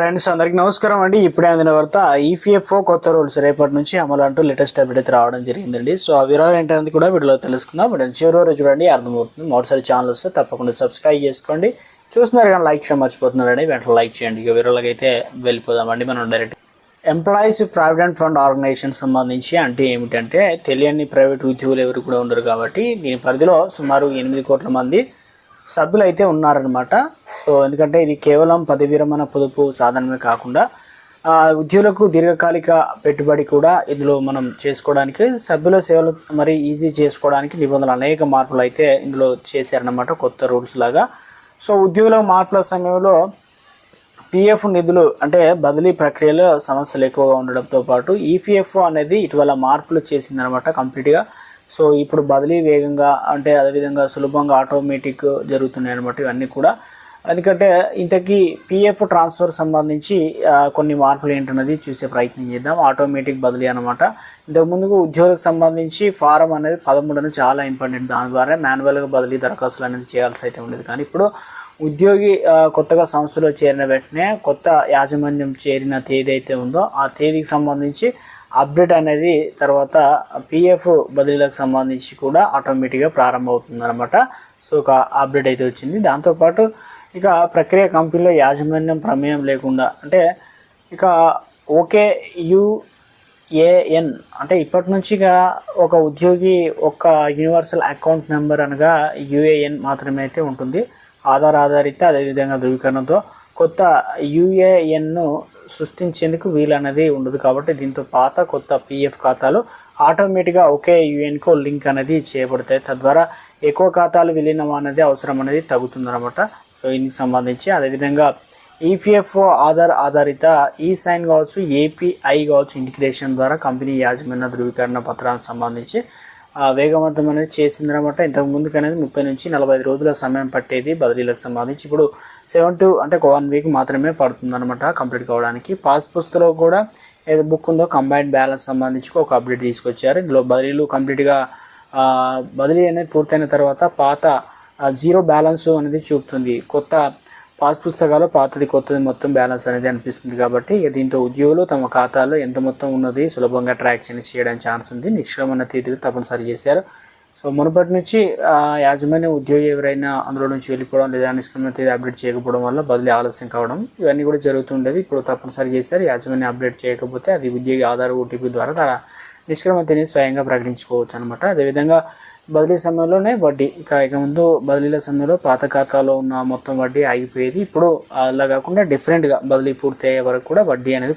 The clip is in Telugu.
ఫ్రెండ్స్ అందరికి నమస్కారం అండి. ఇప్పుడే అందిన వార్త ఈపీఎఫ్ఓ కొత్త రూల్స్ రేపటి నుంచి అమలు అంటూ లేటెస్ట్ అప్డేట్ అయితే రావడం జరిగిందండి. సో ఆ వివరాలు ఏంటనేది కూడా వీడియోలో తెలుసుకుందాం. బట్ చివరి రోజు చూడండి అర్థమవుతుంది. మొదటిసారి ఛానల్ వస్తే తప్పకుండా సబ్స్క్రైబ్ చేసుకోండి. చూస్తున్నారు కానీ లైక్ చేయడం మర్చిపోతున్నారండి. వెంటనే లైక్ చేయండి. ఇక వివరాలకి అయితే వెళ్ళిపోదామండి. మనం direct employees provident fund organisation సంబంధించి అంటే ఏమిటంటే తెలియని ప్రైవేట్ ఉద్యోగులు ఎవరు కూడా ఉండరు కాబట్టి దీని పరిధిలో సుమారు ఎనిమిది కోట్ల మంది సభ్యులు అయితే ఉన్నారనమాట సో ఎందుకంటే ఇది కేవలం పదవి విరమణ పొదుపు సాధనమే కాకుండా ఉద్యోగులకు దీర్ఘకాలిక పెట్టుబడి కూడా ఇందులో మనం చేసుకోవడానికి సభ్యుల సేవలు మరి ఈజీ చేసుకోవడానికి నిబంధనలు అనేక మార్పులు అయితే ఇందులో చేశారనమాట కొత్త రూల్స్ లాగా. సో ఉద్యోగుల మార్పుల సమయంలో పిఎఫ్ నిధులు అంటే బదిలీ ప్రక్రియలో సమస్యలు ఎక్కువగా ఉండడంతో పాటు ఈపీఎఫ్ఓ అనేది ఇటీవల మార్పులు చేసిందనమాట కంప్లీట్గా. సో ఇప్పుడు బదిలీ వేగంగా అంటే అదేవిధంగా సులభంగా ఆటోమేటిక్ జరుగుతున్నాయి అనమాట ఇవన్నీ కూడా. ఎందుకంటే ఇంతకీ పిఎఫ్ ట్రాన్స్ఫర్ సంబంధించి కొన్ని మార్పులు ఏంటన్నది చూసే ప్రయత్నం చేద్దాం. ఆటోమేటిక్ బదిలీ అనమాట ఇంతకుముందుకు ఉద్యోగులకు సంబంధించి ఫారం అనేది పదమూడున చాలా ఇంపార్టెంట్. దాని ద్వారా మాన్యువల్గా బదిలీ దరఖాస్తులు అనేది చేయాల్సి అయితే ఉండేది. కానీ ఇప్పుడు ఉద్యోగి కొత్తగా సంస్థలో చేరిన వెంటనే కొత్త యాజమాన్యం చేరిన తేదీ అయితే ఉందో ఆ తేదీకి సంబంధించి అప్డేట్ అనేది తర్వాత పిఎఫ్ బదిలీలకు సంబంధించి కూడా ఆటోమేటిక్గా ప్రారంభమవుతుంది అనమాట సో ఒక అప్డేట్ అయితే వచ్చింది. దాంతోపాటు ఇక ప్రక్రియ కంపెనీలో యాజమాన్యం ప్రమేయం లేకుండా అంటే ఇక ఓకే యుఏఎన్ అంటే ఇప్పటి నుంచి ఇక ఒక ఉద్యోగి ఒక యూనివర్సల్ అకౌంట్ నెంబర్ అనగా యుఏఎన్ మాత్రమే అయితే ఉంటుంది. ఆధార్ ఆధారిత అదేవిధంగా ధృవీకరణతో కొత్త యుఏఎన్ను సృష్టించేందుకు వీలన్నది ఉండదు కాబట్టి దీంతో పాత కొత్త పిఎఫ్ ఖాతాలు ఆటోమేటిక్గా ఒకే యుఎన్కో లింక్ అనేది చేయబడతాయి. తద్వారా ఎక్కువ ఖాతాలు విలీనం అనేది అవసరం అనేది తగ్గుతుందన్నమాట. సో దీనికి సంబంధించి అదేవిధంగా ఈపీఎఫ్ఓ ఆధార్ ఆధారిత ఈ సైన్ కావచ్చు ఏపీఐ కావచ్చు ఇంటిగ్రేషన్ ద్వారా కంపెనీ యాజమాన్య ధృవీకరణ పత్రానికి సంబంధించి వేగవంతం అనేది చేసిందనమాట ఇంతకు ముందుకు అనేది ముప్పై నుంచి నలభై రోజుల సమయం పట్టేది బదిలీలకు సంబంధించి. ఇప్పుడు సెవెన్ టు అంటే ఒక వన్ వీక్ మాత్రమే పడుతుందన్నమాట కంప్లీట్ కావడానికి. పాస్ పుస్తకంలో కూడా ఏదో బుక్ ఉందో కంబైన్డ్ బ్యాలెన్స్ సంబంధించి ఒక అప్డేట్ తీసుకొచ్చారు. ఇందులో బదిలీలు కంప్లీట్గా బదిలీ అనేది పూర్తయిన తర్వాత పాత జీరో బ్యాలెన్స్ అనేది చూపుతుంది. కొత్త పాస్ పుస్తకాలు పాతది కొత్తది మొత్తం బ్యాలెన్స్ అనేది అనిపిస్తుంది కాబట్టి దీంతో ఉద్యోగులు తమ ఖాతాలో ఎంత మొత్తం ఉన్నది సులభంగా ట్రాక్ చేయడానికి ఛాన్స్ ఉంది. నిష్క్రమణ తేదీ తప్పనిసరి చేశారు. సో మునుపటి నుంచి యాజమాన్య ఉద్యోగి ఎవరైనా అందులో నుంచి వెళ్ళిపోవడం లేదా నిష్క్రమణ తేదీ అప్డేట్ చేయకపోవడం వల్ల బదిలీ ఆలస్యం కావడం ఇవన్నీ కూడా జరుగుతుండేది ఇప్పుడు తప్పనిసరి చేశారు. యాజమాన్యం అప్డేట్ చేయకపోతే అది ఉద్యోగి ఆధార్ ఓటీపీ ద్వారా తన నిష్క్రమణ తేదీని స్వయంగా ప్రకటించుకోవచ్చు అనమాట అదేవిధంగా బదిలీ సమయంలోనే వడ్డీ. ఇక ఇక ముందు బదిలీల సమయంలో పాత ఖాతాలో ఉన్న మొత్తం వడ్డీ ఆగిపోయేది. ఇప్పుడు అలా కాకుండా డిఫరెంట్గా బదిలీ పూర్తి అయ్యే వరకు కూడా వడ్డీ అనేది